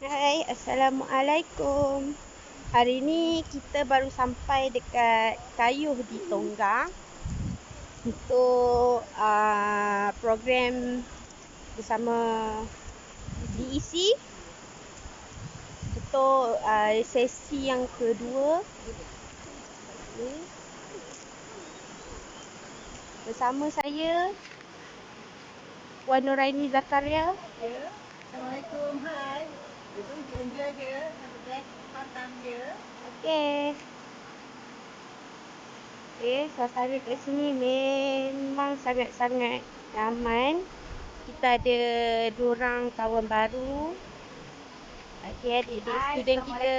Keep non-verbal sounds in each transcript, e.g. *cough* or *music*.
Hai, Assalamualaikum. Hari ni kita baru sampai dekat Kayuh di Tonggang untuk uh, program bersama DEC untuk uh, sesi yang kedua. Bersama saya Puan Nuraini Zakaria. Ya. Assalamualaikum. Hai. Itu enjoy je. Have a best fun time je. Okey. Okey, suasana kat sini memang sangat-sangat nyaman. Kita ada dua orang kawan baru. Okey, adik-adik student kita.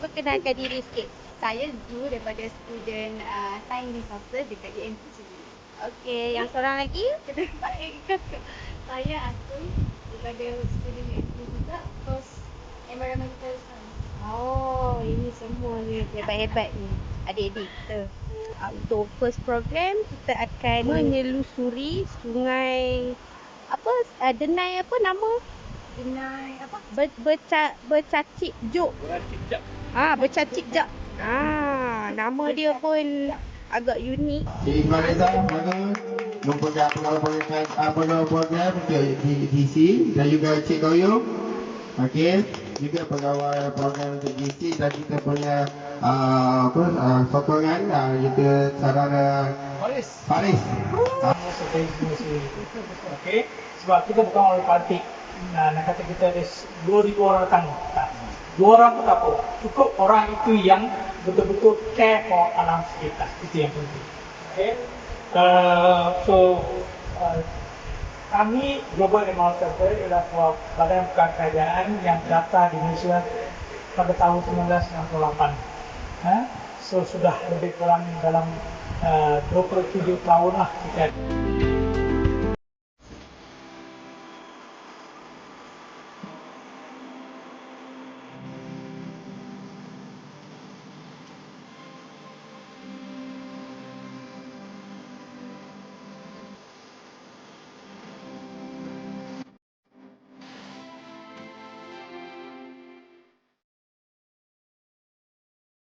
Perkenalkan diri sikit. Saya Zu daripada student uh, Science Resources dekat UMC. Okey, yang seorang lagi? Kena baik kakak. *laughs* Saya Aku daripada student UMC juga. Course Environmental Science. Oh, ini semua ni hebat-hebat ni. Adik-adik kita. Ah, Untuk first program, kita akan menyelusuri sungai apa uh, denai apa nama Denai apa? Ber, berca, bercacik juk. Ah, bercacik jak. Ah, nama dia pun agak unik. Di Malaysia, bagus. Mempunyai pengalaman pengalaman program untuk di DC dan juga Cik Koyo. Okey. Juga pegawai program untuk DC dan kita punya uh, apa uh, sokongan uh, kita sarana Faris. Faris. Uh, Okey. Sebab kita bukan orang politik. Nah, nak kata kita ada 2000 orang datang. Tak. Dua orang pun tak apa. Cukup orang itu yang betul-betul care for alam sekitar. Itu yang penting. Okey. Uh, so uh, kami Global Environmental Center ialah sebuah badan bukan kerajaan yang terdaftar di Malaysia pada tahun 1968. Ha? So sudah lebih kurang dalam uh, 27 tahun lah kita